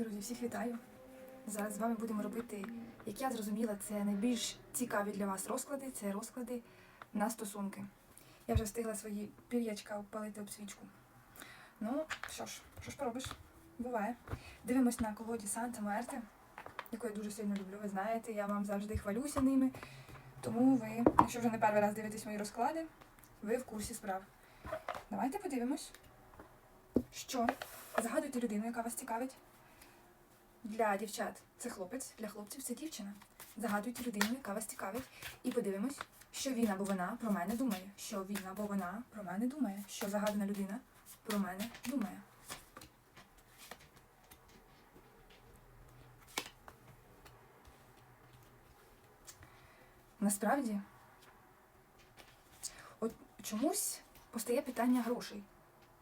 Друзі, всіх вітаю. Зараз з вами будемо робити, як я зрозуміла, це найбільш цікаві для вас розклади. Це розклади на стосунки. Я вже встигла свої пір'ячка обпалити об свічку. Ну, що ж, що ж поробиш? Буває. Дивимось на колоді Санта Мерте, яку я дуже сильно люблю. Ви знаєте, я вам завжди хвалюся ними. Тому ви, якщо вже не перший раз дивитесь мої розклади, ви в курсі справ. Давайте подивимось, що загадуйте людину, яка вас цікавить. Для дівчат це хлопець, для хлопців це дівчина. Загадуйте людину, яка вас цікавить, і подивимось, що він або вона про мене думає. Що він або вона про мене думає. Що загадана людина про мене думає. Насправді, от чомусь постає питання грошей.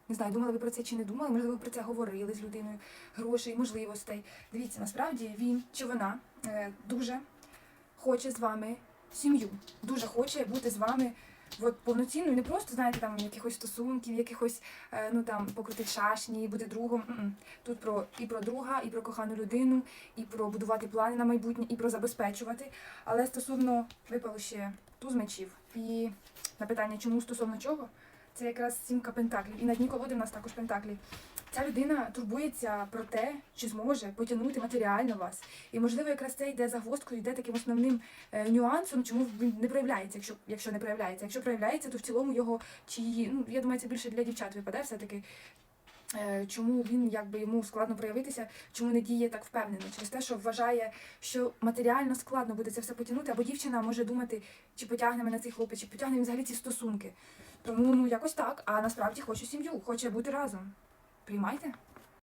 Не знаю, думали ви про це чи не думали, можливо, ви про це говорили з людиною, грошей, можливостей. Дивіться, насправді він чи вона е, дуже хоче з вами сім'ю, дуже хоче бути з вами от, повноцінною, не просто, знаєте, там якихось стосунків, якихось, е, ну там, покрутити шашні, бути другом. Тут про і про друга, і про кохану людину, і про будувати плани на майбутнє, і про забезпечувати. Але стосовно випало ще туз мечів. І на питання, чому стосовно чого, це якраз сімка пентаклів. І на дні колоди в нас також пентаклі. Ця людина турбується про те, чи зможе потягнути матеріально вас. І можливо, якраз це йде загвоздкою, йде таким основним е, нюансом, чому він не проявляється, якщо, якщо не проявляється. Якщо проявляється, то в цілому його чи її, ну я думаю, це більше для дівчат випадає все-таки. Е, Чому він якби йому складно проявитися, чому не діє так впевнено? Через те, що вважає, що матеріально складно буде це все потягнути, або дівчина може думати, чи потягне мене цей хлопець, чи потягне він взагалі ці стосунки. Тому ну якось так. А насправді хоче сім'ю, хоче бути разом. Приймайте.